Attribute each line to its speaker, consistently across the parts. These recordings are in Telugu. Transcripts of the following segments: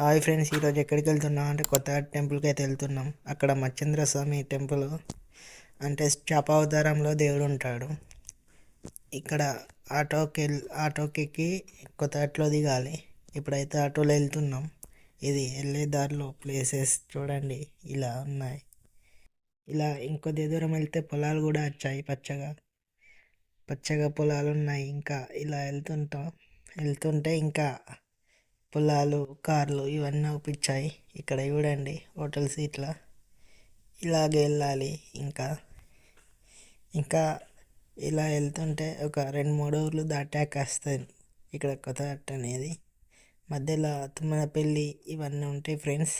Speaker 1: హాయ్ ఫ్రెండ్స్ ఈరోజు ఎక్కడికి వెళ్తున్నాం? అంటే కొత్త టెంపుల్కి అయితే వెళ్తున్నాం. అక్కడ మచ్చేంద్ర స్వామి టెంపుల్ అంటే చాపావతారంలో దేవుడు ఉంటాడు. ఇక్కడ ఆటోకి ఆటోకి ఎక్కి కొత్తలో దిగాలి. ఇప్పుడైతే ఆటోలో వెళ్తున్నాం. ఇది వెళ్ళే దారిలో ప్లేసెస్ చూడండి. ఇలా ఉన్నాయి. ఇలా ఇంకొద్ది దూరం వెళ్తే పొలాలు కూడా వచ్చాయి పచ్చగా. పచ్చగా పొలాలు ఉన్నాయి. ఇంకా ఇలా వెళ్తుంటాం. వెళ్తుంటే ఇంకా పొలాలు కార్లు ఇవన్నీ అవుపించాయి ఇక్కడ చూడండి హోటల్ సీట్ల. ఇలాగే వెళ్ళాలి ఇంకా. ఇంకా ఇలా వెళ్తుంటే ఒక రెండు మూడు ఊర్లు దాటాక వస్తుంది ఇక్కడ కొత్తగట్టు అనేది. మధ్యలో తుమ్మనపల్లి ఇవన్నీ ఉంటాయి ఫ్రెండ్స్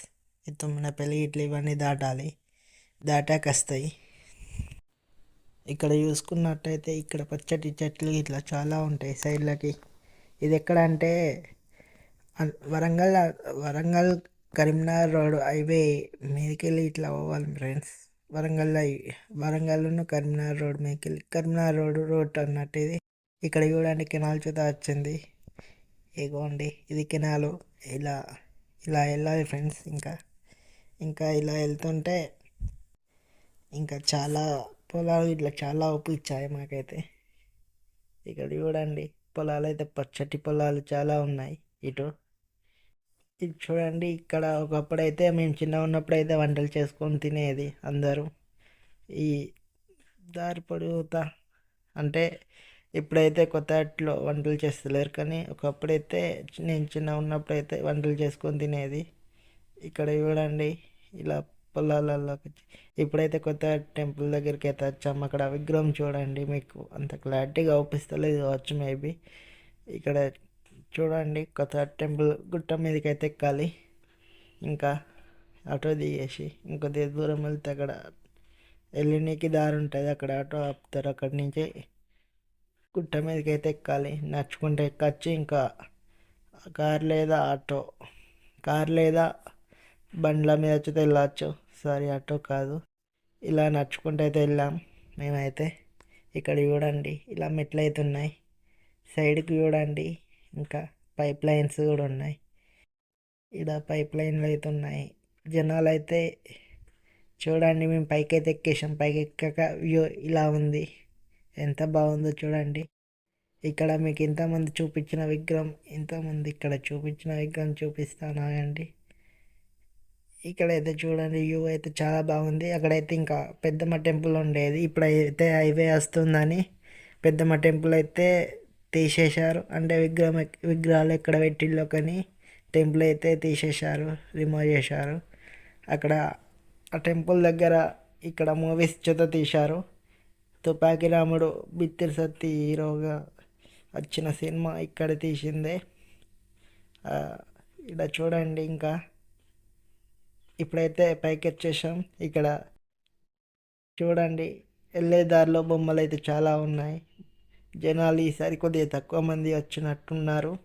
Speaker 1: ఈ తుమ్మనపల్లి ఇట్లా ఇవన్నీ దాటాలి. దాటాక వస్తాయి ఇక్కడ చూసుకున్నట్టయితే ఇక్కడ పచ్చటి చెట్లు ఇట్లా చాలా ఉంటాయి సైడ్లకి. ఇది ఎక్కడ అంటే వరంగల్ వరంగల్ కరీంనగర్ రోడ్ హైవే మీదకెళ్ళి ఇట్లా పోవాలి ఫ్రెండ్స్. వరంగల్ వరంగల్లోను కరీంనగర్ రోడ్ మీదకెళ్ళి కరీంనగర్ రోడ్ రోడ్ అన్నట్టు ఇది. ఇక్కడ చూడండి కెనాల్ చూత వచ్చింది. ఇగోండి ఇది కెనాలు. ఇలా ఇలా వెళ్ళాలి ఫ్రెండ్స్ ఇంకా. ఇంకా ఇలా వెళ్తుంటే ఇంకా చాలా పొలాలు ఇట్లా చాలా ఒప్పించాయి మాకైతే. ఇక్కడ చూడండి పొలాలు అయితే పచ్చటి పొలాలు చాలా ఉన్నాయి. ఇటు ఇది చూడండి ఇక్కడ ఒకప్పుడైతే మేము చిన్న ఉన్నప్పుడు అయితే వంటలు చేసుకొని తినేది అందరూ. ఈ దారి పొడుగుతా అంటే ఇప్పుడైతే కొత్త అట్లో వంటలు చేస్తలేరు కానీ ఒకప్పుడైతే నేను చిన్న ఉన్నప్పుడు అయితే వంటలు చేసుకొని తినేది. ఇక్కడ చూడండి ఇలా పొలాలలోకి వచ్చి ఇప్పుడైతే కొత్త టెంపుల్ దగ్గరికి అయితే వచ్చాము. అక్కడ విగ్రహం చూడండి మీకు అంత క్లారిటీగా అవుపిస్తలేదు కావచ్చు మేబీ. ఇక్కడ చూడండి కొత్త టెంపుల్ గుట్ట మీదకి అయితే ఎక్కాలి. ఇంకా ఆటో దిగేసి ఇంకొద్ది దూరం వెళ్తే అక్కడ వెళ్ళనీకి దారి ఉంటుంది. అక్కడ ఆటో ఆపుతారు. అక్కడి నుంచి గుట్ట మీదకి అయితే ఎక్కాలి. నడుచుకుంటే ఎక్కొచ్చి. ఇంకా కార్ లేదా ఆటో కార్ లేదా బండ్ల మీద వచ్చి వెళ్ళచ్చు. సారీ ఆటో కాదు. ఇలా నడుచుకుంటూ అయితే వెళ్ళాం. మేమైతే ఇక్కడ చూడండి ఇలా మెట్లు అయితే ఉన్నాయి. సైడ్కి చూడండి ఇంకా పైప్ లైన్స్ కూడా ఉన్నాయి. ఇక్కడ పైప్ లైన్లు అయితే ఉన్నాయి. జనాలు అయితే చూడండి మేము పైకి అయితే ఎక్కేసాం పైకి ఎక్కక వ్యూ ఇలా ఉంది. ఎంత బాగుందో చూడండి. ఇక్కడ మీకు ఇంతమంది చూపించిన విగ్రహం ఇంతమంది ఇక్కడ చూపించిన విగ్రహం చూపిస్తాను ఆగండి. ఇక్కడైతే చూడండి వ్యూ అయితే చాలా బాగుంది. అక్కడైతే ఇంకా పెద్దమ్మ టెంపుల్ ఉండేది. ఇప్పుడైతే హైవే వస్తుందని పెద్దమ్మ టెంపుల్ అయితే తీసేశారు. అంటే విగ్రహం ఎక్- విగ్రహాలు ఎక్కడ పెట్టిల్లో కానీ టెంపుల్ అయితే తీసేశారు రిమూవ్ చేశారు. అక్కడ ఆ టెంపుల్ దగ్గర ఇక్కడ మూవీస్ చేత తీశారు. తుపాకి రాముడు బిత్తిరి సత్తి హీరోగా వచ్చిన సినిమా ఇక్కడ తీసిందే. ఇక్కడ చూడండి ఇంకా. ఇప్పుడైతే పైకి వచ్చేసాం ఇక్కడ చూడండి వెళ్ళే దారిలో బొమ్మలు అయితే చాలా ఉన్నాయి. జనాలు ఈసారి కొద్దిగా తక్కువ మంది వచ్చినట్టున్నారు.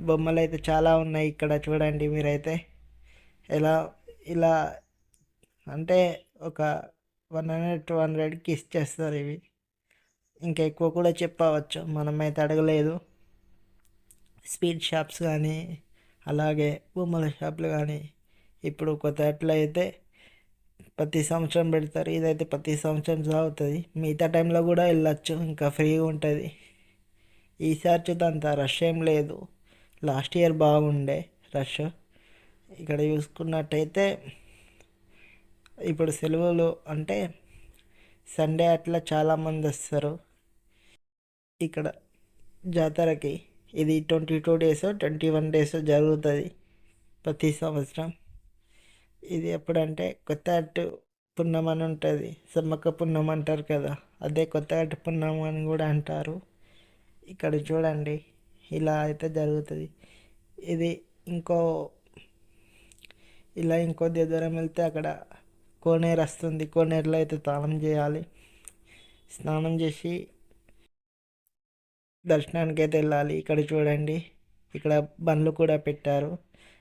Speaker 1: బొమ్మలు అయితే చాలా ఉన్నాయి ఇక్కడ చూడండి మీరైతే. ఎలా ఇలా అంటే ఒక వన్ హండ్రెడ్ టూ హండ్రెడ్కి ఇచ్చేస్తారు ఇవి. ఇంకా ఎక్కువ కూడా చెప్పవచ్చు మనమైతే అడగలేదు. స్వీట్ షాప్స్ కానీ అలాగే బొమ్మల షాపులు కానీ ఇప్పుడు కొత్త అట్లయితే ప్రతి సంవత్సరం పెడతారు. ఇదైతే ప్రతి సంవత్సరం సాగుతుంది. మిగతా టైంలో కూడా వెళ్ళచ్చు. ఇంకా ఫ్రీగా ఉంటుంది. ఈసారి చూద్దాం. అంత రష్ ఏం లేదు. లాస్ట్ ఇయర్ బాగుండే రష్ ఇక్కడ చూసుకున్నట్టయితే ఇప్పుడు సెలవులు అంటే సండే అట్లా చాలామంది వస్తారు. ఇక్కడ జాతరకి ఇది twenty two days twenty one days జరుగుతుంది ప్రతి సంవత్సరం. ఇది ఎప్పుడంటే కొత్త అట్టు పున్నం అని ఉంటుంది. సమ్మక్క పున్నం అంటారు కదా అదే కొత్త అట్టు పున్నం అని కూడా అంటారు. ఇక్కడ చూడండి ఇలా అయితే జరుగుతుంది. ఇది ఇంకో ఇలా ఇంకొద్ది దూరం వెళ్తే అక్కడ కోనేరు వస్తుంది. కోనేరులో అయితే స్నానం చేయాలి. స్నానం చేసి దర్శనానికి అయితే వెళ్ళాలి. ఇక్కడ చూడండి ఇక్కడ బండ్లు కూడా పెట్టారు.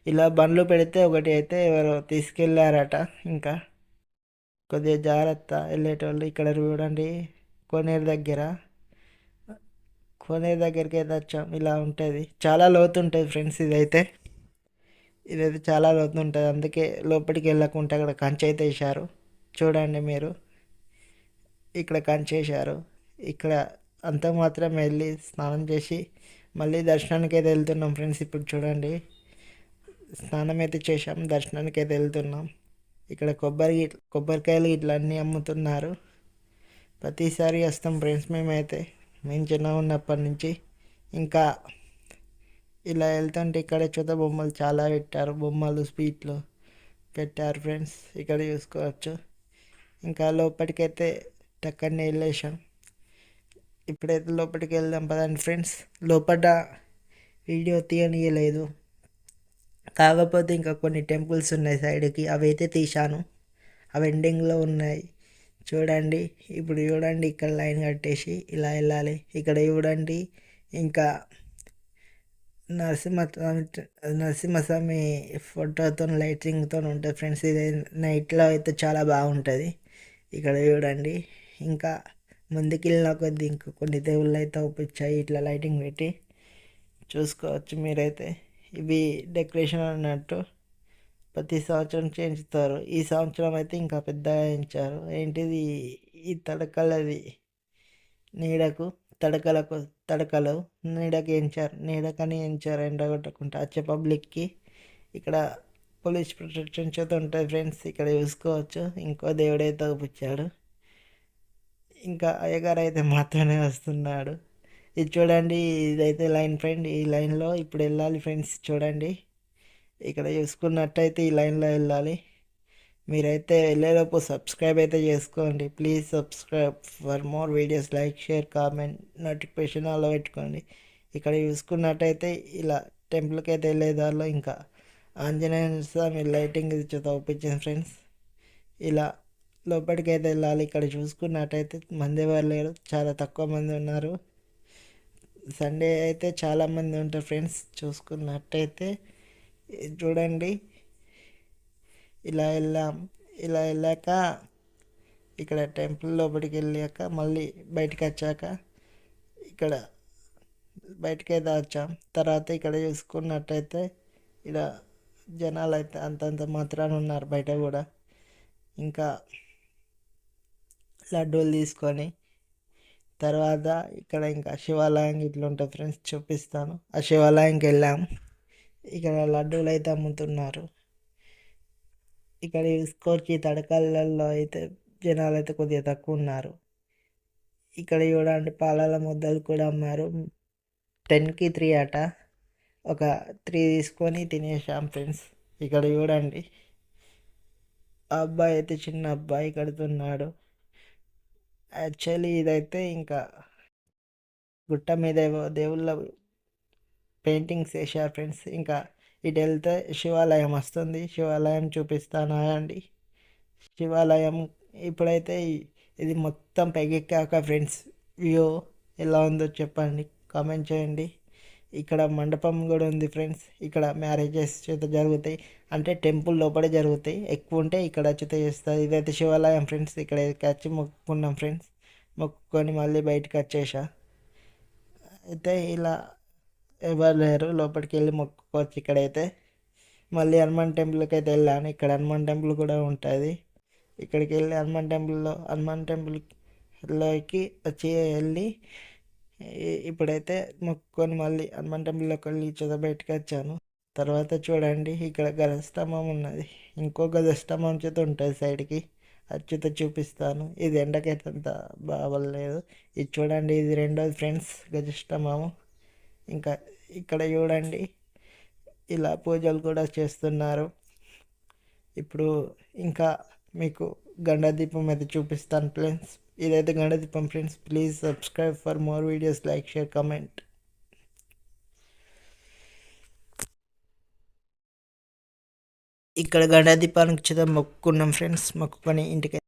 Speaker 1: ఇలా బండ్లు పెడితే ఒకటి అయితే ఎవరో తీసుకెళ్ళారట ఇంకా. కొద్దిగా జాగ్రత్త వెళ్ళేటోళ్ళు ఇక్కడ చూడండి. కోనేరు దగ్గర. కోనేరు దగ్గరికి అయితే వచ్చాం. ఇలా ఉంటుంది. చాలా లోతు ఉంటుంది ఫ్రెండ్స్ ఇదైతే. ఇదైతే చాలా లోతు ఉంటుంది. అందుకే లోపలికి వెళ్ళకుంటే అక్కడ కంచె అయితే వేశారు చూడండి మీరు. ఇక్కడ కంచె వేశారు ఇక్కడ అంత మాత్రం వెళ్ళి స్నానం చేసి మళ్ళీ దర్శనానికి అయితే వెళ్తున్నాం ఫ్రెండ్స్ ఇప్పుడు చూడండి. స్నానం అయితే చేసాం దర్శనానికి అయితే వెళ్తున్నాం. ఇక్కడ కొబ్బరి కొబ్బరికాయలు ఇట్లా అన్నీ అమ్ముతున్నారు. ప్రతిసారి వస్తాం ఫ్రెండ్స్ మేమైతే. మేము చిన్నగా ఉన్నప్పటి నుంచి ఇంకా ఇలా వెళ్తుంటే ఇక్కడ చూత బొమ్మలు చాలా పెట్టారు. బొమ్మలు స్వీట్లు పెట్టారు ఫ్రెండ్స్. ఇక్కడ చూసుకోవచ్చు. ఇంకా లోపలికైతే టక్కనే వెళ్ళేసాం ఇప్పుడైతే లోపలికి వెళ్దాం పదండి ఫ్రెండ్స్. లోపల వీడియో తీయనీయలేదు. కాకపోతే ఇంకా కొన్ని టెంపుల్స్ ఉన్నాయి సైడ్కి. అవి అయితే తీశాను. అవి ఎండింగ్లో ఉన్నాయి. చూడండి. ఇప్పుడు చూడండి. ఇక్కడ లైన్ కట్టేసి ఇలా వెళ్ళాలి. ఇక్కడ చూడండి. ఇంకా నరసింహస్వామి నరసింహస్వామి ఫోటోతో లైటింగ్తో ఉంటుంది ఫ్రెండ్స్. ఇది నైట్లో అయితే చాలా బాగుంటుంది. ఇక్కడ చూడండి. ఇంకా ముందుకు వెళ్ళిన కొద్ది ఇంకా కొన్ని దేవుళ్ళు అయితే ఇట్లా లైటింగ్ పెట్టి. చూసుకోవచ్చు మీరైతే. ఇవి డెకరేషన్ అన్నట్టు ప్రతి సంవత్సరం చేయించుతారు. ఈ సంవత్సరం అయితే ఇంకా పెద్దగా చేయించారు. ఏంటిది? ఈ తడకలది. నీడకు తడకలకు తడకలు నీడకి ఎంచారు నీడకని ఎంచారు ఎండ కొట్టకుండా. వచ్చే పబ్లిక్కి ఇక్కడ పోలీస్ ప్రొటెక్షన్ చేత ఉంటుంది ఫ్రెండ్స్. ఇక్కడ చూసుకోవచ్చు. ఇంకో దేవుడైతే చూపించాడు ఇంకా అయ్యగారు అయితే మాత్రమే వస్తున్నాడు. ఇది చూడండి ఇదైతే లైన్ ఫ్రెండ్ ఈ లైన్లో ఇప్పుడు వెళ్ళాలి ఫ్రెండ్స్ చూడండి. ఇక్కడ చూసుకున్నట్టయితే ఈ లైన్లో వెళ్ళాలి. మీరైతే వెళ్ళేలోపు సబ్స్క్రైబ్ అయితే చేసుకోండి. Please subscribe for more videos like share comment notification అలా పెట్టుకోండి. ఇక్కడ చూసుకున్నట్టయితే ఇలా టెంపుల్కి అయితే వెళ్ళే దారిలో ఇంకా ఆంజనేయ స్వామి లైటింగ్ చూపించింది ఫ్రెండ్స్. ఇలా లోపలికి అయితే వెళ్ళాలి. ఇక్కడ చూసుకున్నట్టయితే మంది ఎవరు లేరు. చాలా తక్కువ మంది ఉన్నారు. సండే అయితే చాలామంది ఉంటారు ఫ్రెండ్స్ చూసుకున్నట్టయితే చూడండి. ఇలా వెళ్ళాం. ఇలా వెళ్ళాక ఇక్కడ టెంపుల్ లోపలికి వెళ్ళాక మళ్ళీ బయటకు వచ్చాక ఇక్కడ బయటకి అయితే వచ్చాం తర్వాత ఇక్కడ చూసుకున్నట్టయితే ఇక్కడ జనాలు అయితే అంతంత మాత్రాన ఉన్నారు బయట కూడా. ఇంకా లడ్డూలు తీసుకొని తర్వాత ఇక్కడ ఇంకా శివాలయం ఇట్లా ఉంటుంది ఫ్రెండ్స్ చూపిస్తాను. ఆ శివాలయంకి వెళ్ళాం. ఇక్కడ లడ్డూలు అయితే అమ్ముతున్నారు. ఇక్కడ చూసుకోవచ్చు తడకలలో అయితే జనాలు అయితే కొద్దిగా తక్కువ ఉన్నారు. ఇక్కడ చూడండి పాలాల ముద్దలు కూడా అమ్మారు. టెన్కి త్రీ అట. ఒక త్రీ తీసుకొని తినేసాం ఫ్రెండ్స్. ఇక్కడ చూడండి. ఆ అబ్బాయి అయితే చిన్న అబ్బాయి కడుతున్నాడు. యాక్చువల్లీ ఇదైతే ఇంకా గుట్ట మీద దేవుళ్ళ పెయింటింగ్స్ వేసారు ఫ్రెండ్స్. ఇంకా ఇటు వెళ్తే శివాలయం వస్తుంది. శివాలయం చూపిస్తాను అండి? శివాలయం ఇప్పుడైతే ఇది మొత్తం పైకెక్కాక ఫ్రెండ్స్ వ్యూ ఎలా ఉందో చెప్పండి. కామెంట్ చేయండి. ఇక్కడ మండపం కూడా ఉంది ఫ్రెండ్స్. ఇక్కడ మ్యారేజెస్ చేత జరుగుతాయి. అంటే టెంపుల్ లోపలే జరుగుతాయి. ఎక్కువ ఉంటే ఇక్కడ చేత చేస్తారు ఇదైతే శివాలయం ఫ్రెండ్స్. ఇక్కడ వచ్చి మొక్కుకున్నాం ఫ్రెండ్స్. మొక్కుకొని మళ్ళీ బయటకు వచ్చేసా. అయితే ఇలా ఎవరు లేరు. లోపలికి వెళ్ళి మొక్కుకోవచ్చు ఇక్కడైతే. మళ్ళీ హనుమాన్ టెంపుల్కి అయితే వెళ్ళాను. ఇక్కడ హనుమాన్ టెంపుల్ కూడా ఉంటుంది. ఇక్కడికి వెళ్ళి హనుమాన్ టెంపుల్లో హనుమాన్ టెంపుల్లోకి వచ్చి వెళ్ళి ఇప్పుడైతే మొక్కుకొని మళ్ళీ హనుమాన్ టెంపుల్లోకి వెళ్ళి చదువు బయటకు వచ్చాను. తర్వాత చూడండి ఇక్కడ గజస్తంభం ఉన్నది. ఇంకో గజస్తంభం చేత ఉంటుంది సైడ్కి. అచ్చుత చూపిస్తాను. ఇది ఎండకైతే బాగలేదు ఇది చూడండి ఇది రెండోది ఫ్రెండ్స్ గజస్తంభము ఇంకా ఇక్కడ చూడండి ఇలా పూజలు కూడా చేస్తున్నారు. ఇప్పుడు ఇంకా మీకు గండదీపం అయితే చూపిస్తాను ఫ్రెండ్స్. ఇదైతే గండదీపం friends please subscribe for more videos like share comment ఇక్కడ గండదీపానికి చిత్రం మొక్కుకున్నాం ఫ్రెండ్స్ మొక్కుకొని ఇంటికి